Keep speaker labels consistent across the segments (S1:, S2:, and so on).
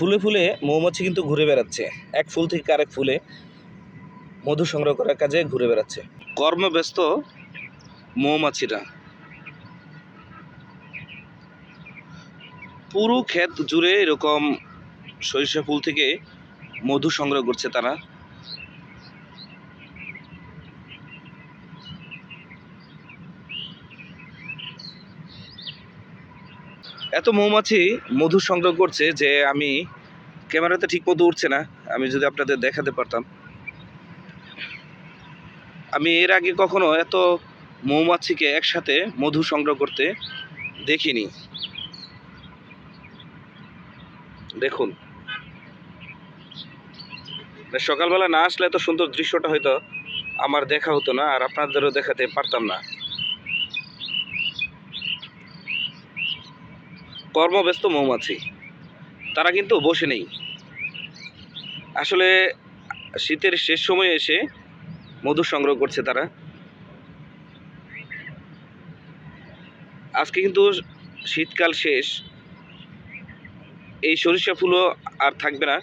S1: ফুলে ফুলে মৌমাছি কিন্তু ঘুরে বেড়াচ্ছে। এক ফুল থেকে আরেক ফুলে মধু সংগ্রহ করার কাজে ঘুরে বেড়াচ্ছে। কর্মব্যস্ত মৌমাছিরা। পুরো ক্ষেত জুড়ে এরকম সরিষা ফুল থেকে মধু সংগ্রহ করছে তারা। এত মৌমাছি মধু সংগ্রহ করছে যে আমি ক্যামেরাতে ঠিক মতো উঠছে না। আমি যদি আপনাদের দেখাতে পারতাম। আমি এর আগে কখনো এত মৌমাছিকে একসাথে মধু সংগ্রহ করতে দেখিনি। দেখুন। সকালবেলা না আসলে এত সুন্দর দৃশ্যটা হয়তো আমার দেখা হতো না আর আপনাদেরও দেখাতে পারতাম না। কর্মব্যস্ত মৌমাছি। তারা কিন্তু বসে নেই। আসলে শীতের শেষ সময়ে এসে মধু সংগ্রহ করছে তারা। আজকে কিন্তু শীতকাল শেষ। এই সরিষা ফুলও আর থাকবে না।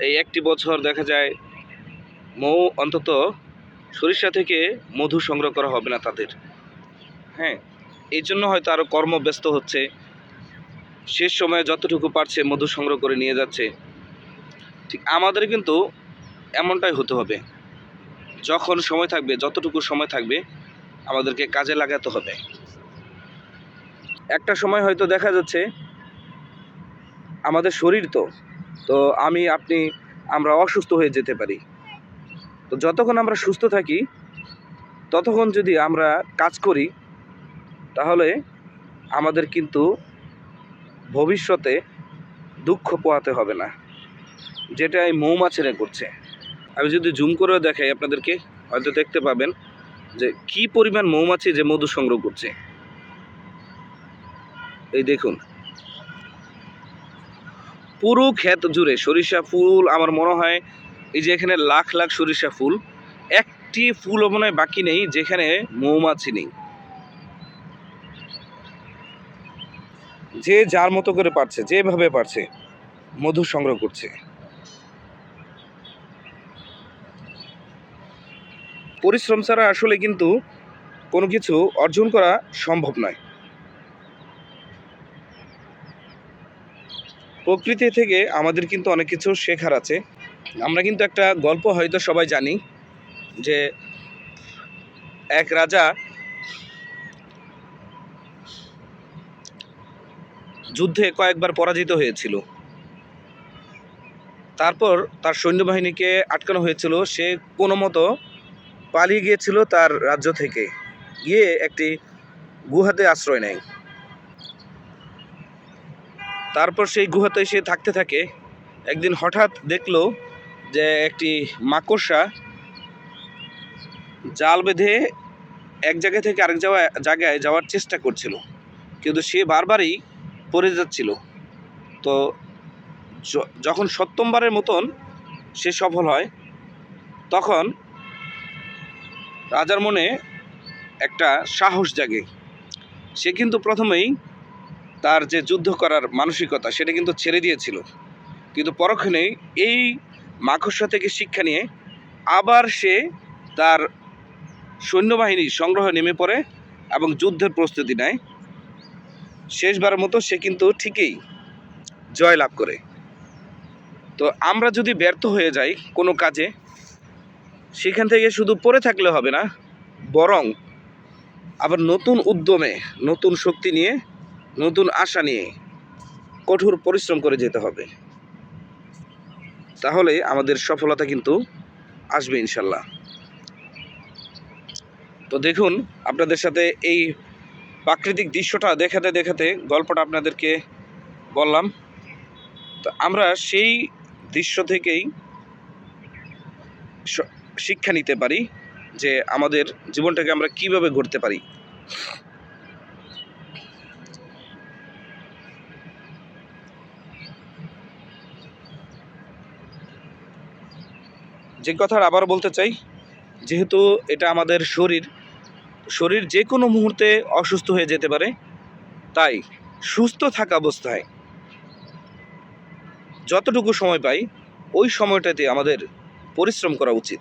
S1: এই একটি বছর দেখা যায় মৌ অন্তত সরিষা থেকে মধু সংগ্রহ করা হবে না তাদের। হ্যাঁ এই জন্য হয়তো আরও কর্মব্যস্ত হচ্ছে। শেষ সময়ে যতটুকু পারছে মধু সংগ্রহ করে নিয়ে যাচ্ছে, ঠিক আমাদের কিন্তু এমনটাই হতে হবে। যখন সময় থাকবে, যতটুকু সময় থাকবে, আমাদেরকে কাজে লাগাতে হবে। একটা সময় হয়তো দেখা যাচ্ছে, আমাদের শরীর তো তো আমি, আপনি, আমরা অসুস্থ হয়ে যেতে পারি। তো যতক্ষণ আমরা সুস্থ থাকি, ততক্ষণ যদি আমরা কাজ করি, তাহলে আমাদের কিন্তু ভবিষ্যতে দুঃখ পোহাতে হবে না। যেটা এই মৌমাছিরা করছে। আমি যদি জুম করেও দেখাই আপনাদেরকে, হয়তো দেখতে পাবেন যে কি পরিমাণ মৌমাছি যে মধু সংগ্রহ করছে। এই দেখুন। পুরো ক্ষেত জুড়ে সরিষা ফুল, আমার মনে হয় এই যে এখানে লাখ লাখ সরিষা ফুল, একটি ফুলও মনে হয় বাকি নেই যেখানে মৌমাছি নেই। যে যার মতো করে পারছে, যেভাবে পারছে, মধু সংগ্রহ করছে। পরিশ্রম ছাড়া আসলে কিন্তু কোনো কিছু অর্জন করা সম্ভব নয়। প্রকৃতি থেকে আমাদের কিন্তু অনেক কিছু শেখার আছে। আমরা কিন্তু একটা গল্প হয়তো সবাই জানি যে, এক রাজা যুদ্ধে কয়েকবার পরাজিত হয়েছিল। তারপর তার সৈন্যবাহিনীকে আটকানো হয়েছিল। সে কোনো মতো পালিয়ে গিয়েছিল তার রাজ্য থেকে। গিয়ে একটি গুহাতে আশ্রয় নেয়। তারপর সেই গুহাতে সে থাকতে থাকে। একদিন হঠাৎ দেখল যে একটি মাকড়সা জাল বেঁধে এক জায়গা থেকে আরেক জায়গায় যাওয়ার চেষ্টা করছিল। কিন্তু সে বারবারই পড়ে যাচ্ছিল। তো যখন সপ্তমবারের মতন সে সফল হয়, তখন রাজার মনে একটা সাহস জাগে। সে কিন্তু প্রথমেই তার যে যুদ্ধ করার মানসিকতা, সেটা কিন্তু ছেড়ে দিয়েছিল। কিন্তু পরক্ষণেই এই মাকড়সা থেকে শিক্ষা নিয়ে আবার সে তার সৈন্যবাহিনী সংগ্রহ নেমে পড়ে এবং যুদ্ধের প্রস্তুতি নেয়। শেষবারের মতো সে কিন্তু ঠিকই জয় লাভ করে। তো আমরা যদি ব্যর্থ হয়ে যাই কোনো কাজে, সেখান থেকে শুধু পড়ে থাকলে হবে না, বরং আবার নতুন উদ্যমে, নতুন শক্তি নিয়ে, নতুন আশা নিয়ে কঠোর পরিশ্রম করে যেতে হবে। তাহলে আমাদের সফলতা কিন্তু আসবে ইনশাল্লাহ। তো দেখুন, আপনাদের সাথে এই প্রাকৃতিক দৃশ্যটা দেখাতে দেখাতে গল্পটা আপনাদেরকে বললাম। তো আমরা সেই দৃশ্য থেকেই শিক্ষা নিতে পারি যে আমাদের জীবনটাকে আমরা কীভাবে গড়তে পারি। যে কথা আবার বলতে চাই, যেহেতু এটা আমাদের শরীর শরীর যে কোনো মুহূর্তে অসুস্থ হয়ে যেতে পারে, তাই সুস্থ থাকা অবস্থায় যতটুকু সময় পাই, ওই সময়টাতে আমাদের পরিশ্রম করা উচিত।